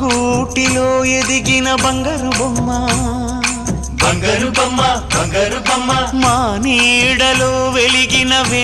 గూటిలో ఎదిగిన బంగారు బొమ్మ. బంగారు బొమ్మ బంగారు బొమ్మ. మా నీడలో వెలిగిన